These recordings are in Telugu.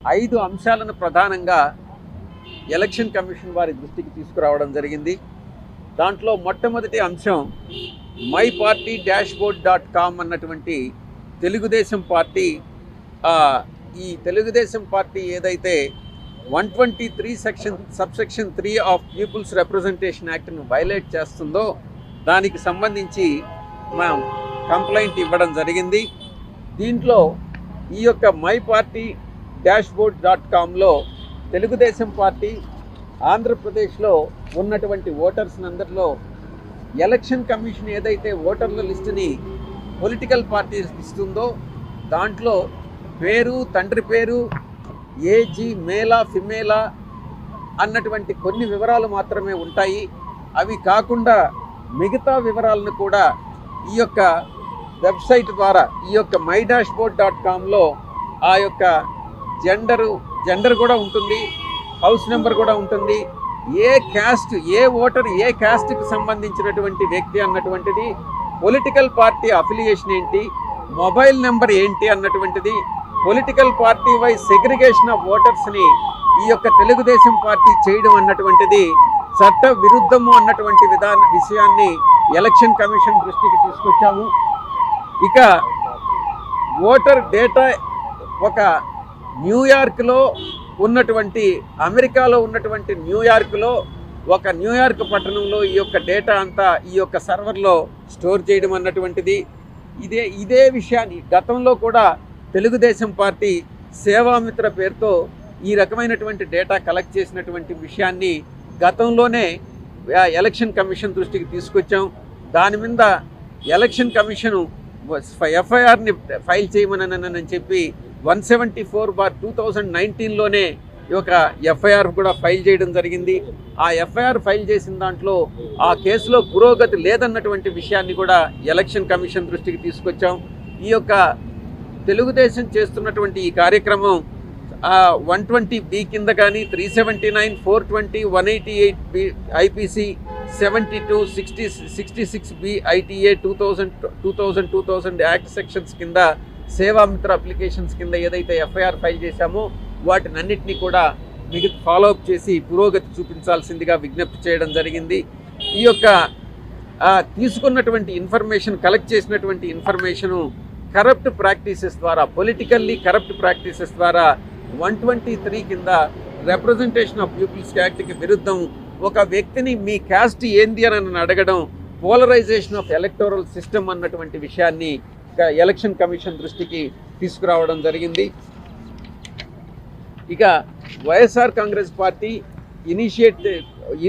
ఐదు అంశాలను ప్రధానంగా ఎలక్షన్ కమిషన్ వారి దృష్టికి తీసుకురావడం జరిగింది. దాంట్లో మొట్టమొదటి అంశం my party dashboard dot com అన్నటువంటి తెలుగుదేశం పార్టీ ఈ తెలుగుదేశం పార్టీ ఏదైతే one twenty three section subsection three of peoples representation యాక్ట్ను వైలేట్ చేస్తుందో దానికి సంబంధించి మనం కంప్లైంట్ ఇవ్వడం జరిగింది. దీంట్లో ఈ యొక్క my party dashboard dot కామ్లో తెలుగుదేశం పార్టీ ఆంధ్రప్రదేశ్లో ఉన్నటువంటి ఓటర్స్ అందరిలో ఎలక్షన్ కమిషన్ ఏదైతే ఓటర్ల లిస్టుని పొలిటికల్ పార్టీస్ ఇస్తుందో దాంట్లో పేరు తండ్రి పేరు ఏజీ మేలా ఫిమేలా అన్నటువంటి కొన్ని వివరాలు మాత్రమే ఉంటాయి. అవి కాకుండా మిగతా వివరాలను కూడా ఈ యొక్క వెబ్సైట్ ద్వారా ఈ యొక్క మై డాష్ బోర్డ్ డాట్ కామ్లో ఆ యొక్క జెండరు జెండర్ కూడా ఉంటుంది హౌస్ నెంబర్ కూడా ఉంటుంది. ఏ క్యాస్ట్ ఏ ఓటర్ ఏ క్యాస్ట్కి సంబంధించినటువంటి వ్యక్తి అన్నటువంటిది పొలిటికల్ పార్టీ అఫిలియేషన్ ఏంటి మొబైల్ నెంబర్ ఏంటి అన్నటువంటిది political party wise segregation of ఓటర్స్ని ఈ యొక్క తెలుగుదేశం పార్టీ చేయడం అన్నటువంటిది చట్ట విరుద్ధము అన్నటువంటి విధాన విషయాన్ని ఎలక్షన్ కమిషన్ దృష్టికి తీసుకొచ్చాము. ఇక ఓటర్ డేటా ఒక న్యూయార్క్లో ఉన్నటువంటి అమెరికాలో ఉన్నటువంటి న్యూయార్క్లో ఒక న్యూయార్క్ పట్టణంలో ఈ యొక్క డేటా అంతా ఈ యొక్క సర్వర్లో స్టోర్ చేయడం అన్నటువంటిది. ఇదే ఇదే విషయాన్ని గతంలో కూడా తెలుగుదేశం పార్టీ సేవామిత్ర పేరుతో ఈ రకమైనటువంటి డేటా కలెక్ట్ చేసినటువంటి విషయాన్ని గతంలోనే ఎలక్షన్ కమిషన్ దృష్టికి తీసుకొచ్చాం. దాని మీద ఎలక్షన్ కమిషను ఎఫ్ఐఆర్ని ఫైల్ చేయమని చెప్పి one seventy four bar two thousand నైన్టీన్లోనే ఈ యొక్క ఎఫ్ఐఆర్ కూడా ఫైల్ చేయడం జరిగింది. ఆ ఎఫ్ఐఆర్ ఫైల్ చేసిన దాంట్లో ఆ కేసులో పురోగతి లేదన్నటువంటి విషయాన్ని కూడా ఎలక్షన్ కమిషన్ దృష్టికి తీసుకొచ్చాం. ఈ యొక్క తెలుగుదేశం చేస్తున్నటువంటి ఈ కార్యక్రమం వన్ ట్వంటీ బి కింద కానీ three seventy nine four twenty one eighty eight B IPC seventy two sixty sixty six B ITA two thousand two thousand two thousand act sections కింద సేవామిత్ర అప్లికేషన్స్ కింద ఏదైతే ఎఫ్ఐఆర్ ఫైల్ చేశామో వాటినన్నిటినీ కూడా మిగతా ఫాలోఅప్ చేసి పురోగతి చూపించాల్సిందిగా విజ్ఞప్తి చేయడం జరిగింది. ఈ యొక్క తీసుకున్నటువంటి ఇన్ఫర్మేషన్ కలెక్ట్ చేసినటువంటి ఇన్ఫర్మేషను కరప్ట్ ప్రాక్టీసెస్ ద్వారా పొలిటికల్లీ కరప్ట్ ప్రాక్టీసెస్ ద్వారా వన్ ట్వంటీ త్రీ కింద రిప్రజెంటేషన్ ఆఫ్ పీపుల్స్ యాక్ట్కి విరుద్ధం. ఒక వ్యక్తిని మీ క్యాస్ట్ ఏంది అని అడగడం పోలరైజేషన్ ఆఫ్ ఎలక్టోరల్ సిస్టమ్ అన్నటువంటి విషయాన్ని ఎలక్షన్ కమిషన్ దృష్టికి తీసుకురావడం జరిగింది. ఇక YSR Congress party initiate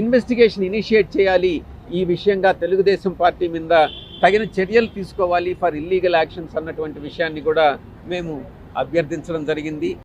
investigation initiate చేయాలి. ఈ విషయంగా తెలుగుదేశం పార్టీ మీద తగిన చర్యలు తీసుకోవాలి. ఫర్ ఇల్లీగల్ యాక్షన్స్ అన్నటువంటి విషయాన్ని కూడా మేము అభ్యర్థించడం జరిగింది.